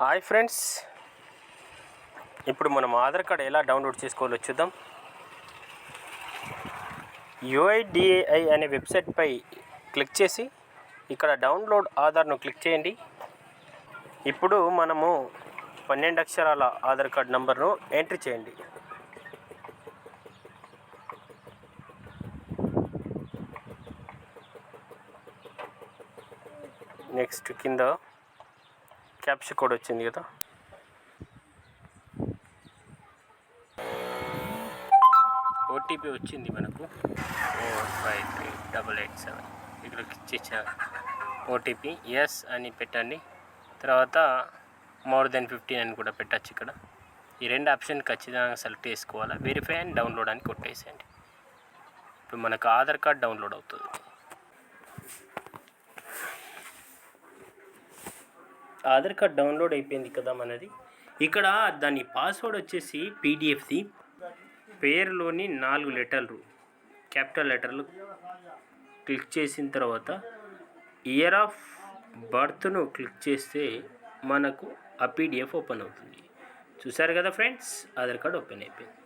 Hi friends. ఇప్పుడు మనం Aadhaar card ఎలా డౌన్లోడ్ చేసుకోవాలో చూద్దాం. యుఐడిఏఐ అనే వెబ్సైట్పై క్లిక్ చేసి ఇక్కడ డౌన్లోడ్ ఆధార్ను క్లిక్ చేయండి. ఇప్పుడు మనము పన్నెండు అక్షరాల ఆధార్ కార్డ్ నంబర్ను ఎంట్రీ చేయండి. నెక్స్ట్ కింద క్యాప్చర్ కోడ్ వచ్చింది కదా. ఓటీపీ వచ్చింది మనకు. Four five three double eight seven. ఇక్కడ క్లిక్ ఓటీపీ ఎస్ అని పెట్టండి. తర్వాత మోర్ దెన్ ఫిఫ్టీన్ అని కూడా పెట్టచ్చు ఇక్కడ. ఈ రెండు ఆప్షన్ ఖచ్చితంగా సెలెక్ట్ చేసుకోవాలి? వెరిఫై అండ్ డౌన్లోడ్ అని కొట్టేసేయండి. ఇప్పుడు మనకు ఆధార్ కార్డ్ డౌన్లోడ్ అవుతుంది. ఆధార్ కార్డ్ డౌన్లోడ్ అయిపోయింది కదా మనది. ఇక్కడ దాని పాస్వర్డ్ వచ్చేసి పీడిఎఫ్ది పేరులోని నాలుగు లెటర్లు క్యాపిటల్ లెటర్లు క్లిక్ చేసిన తర్వాత ఇయర్ ఆఫ్ బర్త్ను క్లిక్ చేస్తే మనకు ఆ పీడిఎఫ్ ఓపెన్ అవుతుంది. చూసారు కదా ఫ్రెండ్స్ ఆధార్ కార్డ్ ఓపెన్ అయిపోయింది.